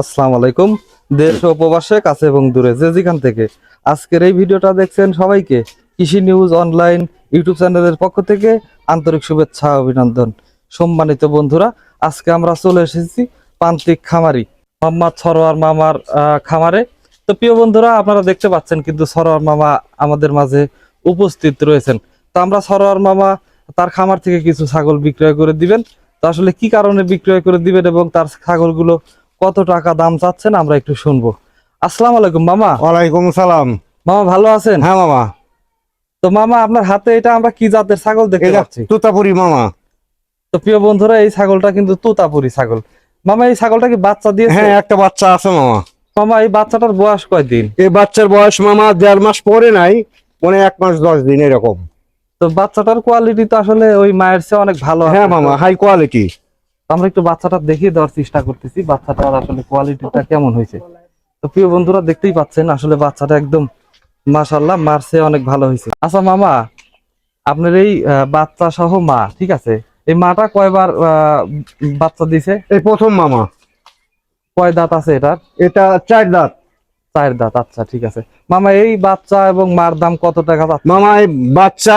আসসালামু আলাইকুম। দেশ ও প্রবাসে, কাছে এবং দূরে যে যেখান থেকে আজকের এই ভিডিওটা দেখছেন সবাইকে কৃষি নিউজ অনলাইন ইউটিউব চ্যানেলের পক্ষ থেকে আন্তরিক শুভেচ্ছা অভিনন্দন। সম্মানিত বন্ধুরা, আজকে আমরা চলে এসেছি প্রান্তিক খামারি, মোহাম্মদ সরোয়ার মামার খামারে। তো প্রিয় বন্ধুরা, আপনারা দেখতে পাচ্ছেন কিন্তু সরোয়ার মামা আমাদের মাঝে উপস্থিত রয়েছেন। তো আমরা সরোয়ার মামা, তার খামার থেকে কিছু ছাগল বিক্রয় করে দিবেন। তো আসলে কি কারণে বিক্রয় করে দিবেন এবং তার ছাগলগুলো কত টাকা দাম চাচ্ছেন আমরা একটু শুনব। আসসালামু আলাইকুম মামা। ওয়ালাইকুম সালাম। মামা ভালো আছেন? হ্যাঁ মামা। তো মামা আপনার হাতে এটা আমরা কি জাতের ছাগল দেখতে পাচ্ছি? তুতাপুরি মামা। তো প্রিয় বন্ধুরা এই ছাগলটা কিন্তু তোতাপুরি ছাগল। মামা এই ছাগলটা কি বাচ্চা দিয়েছে? হ্যাঁ একটা বাচ্চা আছে মামা। মামা এই বাচ্চাটার বয়স কয়দিন? এই বাচ্চার বয়স মামা দেড় মাস পরে নাই মানে এক মাস দশ দিন এরকম। তো বাচ্চাটার কোয়ালিটি তো আসলে ওই মায়ের চেয়ে অনেক ভালো হ্যাঁ মামা হাই কোয়ালিটি আমরা একটু বাচ্চাটা দেখিয়ে দেওয়ার চেষ্টা করতেছি বাচ্চাটার আসলে কোয়ালিটিটা কেমন হয়েছে। তো প্রিয় বন্ধুরা দেখতেই পাচ্ছেন আসলে বাচ্চাটা একদম মাশাল্লাহ মারছে অনেক ভালো হয়েছে। আচ্ছা মামা আপনার এই বাচ্চা সহ মা ঠিক আছে? এই মাটা কয়বার বাচ্চা দিছে এই প্রথম মামা। কয় দাঁত আছে এটার? এটা চার দাঁত। চার দাঁত আচ্ছা ঠিক আছে। মামা এই বাচ্চা এবং মার দাম কত টাকা মামা এই বাচ্চা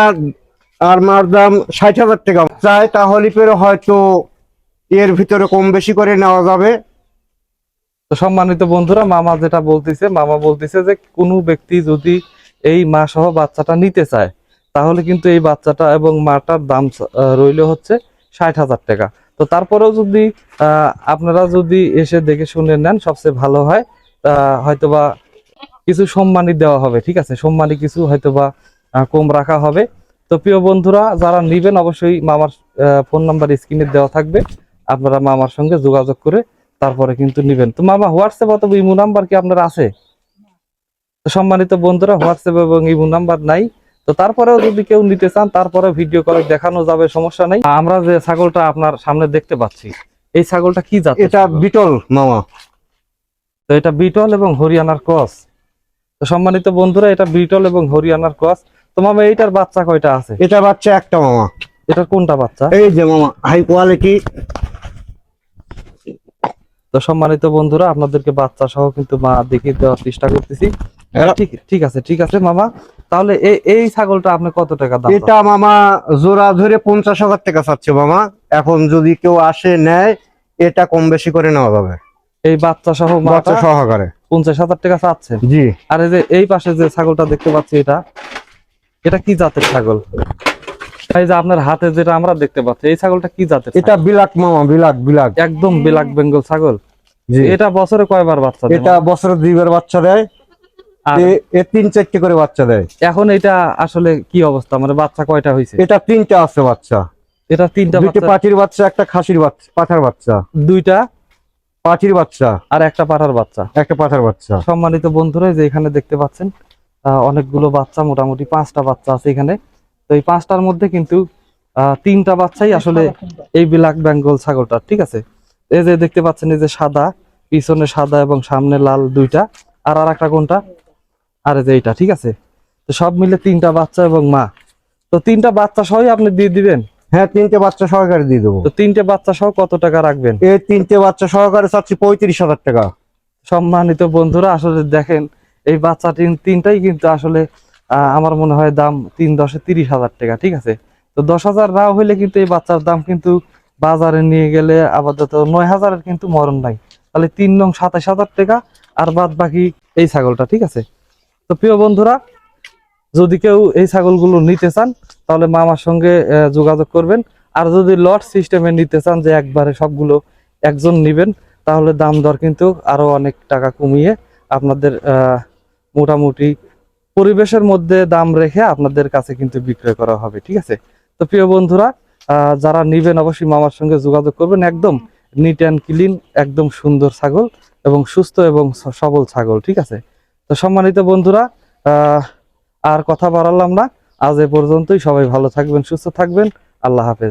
আর মার দাম ষাট হাজার টাকা। চাই তাহলে পেরে হয়তো এর ভিতরে কম বেশি করে নেওয়া যাবে। তো সম্মানিত বন্ধুরা, মামা যেটা বলতেছে, মামা বলতেছে যে কোনো ব্যক্তি যদি এই মা সহ বাচ্চাটা নিতে চায়, তাহলে কিন্তু এই বাচ্চাটা এবং মাটার দাম রইল হচ্ছে ষাট হাজার টাকা। তো তারপরেও যদি আপনারা যদি এসে দেখে শুনে নেন, সবচেয়ে ভালো হয় হয়তোবা কিছু সম্মানী দেওয়া হবে, ঠিক আছে? সম্মানী কিছু হয়তোবা কম রাখা হবে। তো প্রিয় বন্ধুরা, যারা নিবেন, অবশ্যই মামার ফোন নাম্বার স্ক্রিনে দেওয়া থাকবে। আপনারা মামার সঙ্গে যোগাযোগ করে তারপরে কিন্তু নিবেন। তো মামা হোয়াটসঅ্যাপ অথবা ইমো নাম্বার কি আপনার আছে? সম্মানিত বন্ধুরা হোয়াটসঅ্যাপ এবং ইমো নাম্বার নাই। তো তারপরেও যদি কেউ নিতে চান তারপরে ভিডিও কলে দেখানো যাবে সমস্যা নেই। আমরা যে ছাগলটা আপনার সামনে দেখতে পাচ্ছি এই ছাগলটা কি জাত এটা বিটল মামা। তো এটা বিটল এবং হরিয়ানার ক্রস। তো সম্মানিত বন্ধুরা এটা বিটল এবং হরিয়ানার ক্রস। তো মামা এইটার বাচ্চা কয়টা আছে? এটা বাচ্চা একটা মামা। এটার কোনটা বাচ্চা? এই যে মামা হাই কোয়ালিটি তো সম্মানিত বন্ধুরা আপনাদেরকে বাচ্চা সহ কিন্তু মা দেখিয়ে দেওয়ার চেষ্টা করতেছি। ঠিক ঠিক আছে ঠিক আছে মামা। তাহলে এই এই ছাগলটা আপনি কত টাকা দাম এটা মামা জোড়া ধরে পঞ্চাশ হাজার টাকা চাচ্ছে মামা। এখন যদি কেউ আসে নেয় এটা কম বেশি করে নেওয়া যাবে। এই বাচ্চা সহ বাচ্চা সহকারে। পঞ্চাশ হাজার টাকা চাচ্ছেন? জি। আর এই যে এই পাশে যে ছাগলটা দেখতে পাচ্ছি এটা এটা কি জাতের ছাগল? এই যে আপনার হাতে যেটা আমরা দেখতে পাচ্ছি এই ছাগলটা কি জাতের এটা বিলাক মামা বিলাক বিলাক। একদম ব্ল্যাক বেঙ্গল ছাগল। জি। এটা বছরে কয়বার বাচ্চা দেয়? এটা বছরে দুইবার বাচ্চা দেয়। এ- তিন চারটে করে বাচ্চা দেয়। এখন এটা আসলে কি অবস্থা? মানে বাচ্চা কয়টা হয়েছে এটা তিনটা আছে বাচ্চা। এটা তিনটা দুইটা বাচ্চা বাচ্চা একটা খাসির বাচ্চা পাঠার বাচ্চা। দুইটা? বাচ্চা। আর একটা পাঠার বাচ্চা। একটা পাঠার বাচ্চা। সম্মানিত বন্ধুরা যে এখানে দেখতে পাচ্ছেন আহ, অনেকগুলো বাচ্চা মোটামুটি পাঁচটা বাচ্চা আছে এখানে। তো এই পাঁচটার মধ্যে কিন্তু আহ, তিনটা বাচ্চাই আসলে এই ব্ল্যাক বেঙ্গল ছাগলটা ঠিক আছে? এই যে দেখতে পাচ্ছেন এই যে সাদা পিছনে সাদা এবং সামনে লাল দুইটা আর আর একটা কোনটা? আর এই যে এইটা ঠিক আছে? তো সব মিলে তিনটা বাচ্চা এবং মা। তো তিনটা বাচ্চা সহই আপনি দিয়ে দিবেন? হ্যাঁ তিনটে বাচ্চা সহকারে দিয়ে দেবো। তো তিনটে বাচ্চা সহ কত টাকা রাখবেন? এই তিনটে বাচ্চা সহকারে চাচ্ছি পঁয়ত্রিশ হাজার টাকা। সম্মানিত বন্ধুরা আসলে দেখেন এই বাচ্চা তিনটাই কিন্তু আসলে আমার মনে হয় দাম তিন দশে তিরিশ হাজার টাকা, ঠিক আছে? তো দশ হাজার না হইলে কিন্তু এই বাচ্চার দাম কিন্তু বাজারে নিয়ে গেলে আপাতত নয় হাজারের কিন্তু মরণ নাই। তাহলে তিন নং সাতাশ হাজার টাকা আর বাদ বাকি এই ছাগলটা, ঠিক আছে? তো প্রিয় বন্ধুরা, যদি কেউ এই ছাগলগুলো নিতে চান, তাহলে মামার সঙ্গে যোগাযোগ করবেন। আর যদি লট সিস্টেমে নিতে চান যে একবারে সবগুলো একজন নিবেন, তাহলে দাম দর কিন্তু আরও অনেক টাকা কমিয়ে আপনাদের মোটামুটি পরিবেশের মধ্যে দাম রেখে আপনাদের কাছে কিন্তু বিক্রয় করা হবে, ঠিক আছে? তো প্রিয় বন্ধুরা যারা নিবেন অবশ্যই মামার সঙ্গে যোগাযোগ করবেন। একদম নিট অ্যান্ড ক্লিন একদম সুন্দর ছাগল এবং সুস্থ এবং সবল ছাগল, ঠিক আছে? তো সম্মানিত বন্ধুরা আর কথা বাড়ালাম না। আজ এ পর্যন্তই। সবাই ভালো থাকবেন, সুস্থ থাকবেন। আল্লাহ হাফেজ।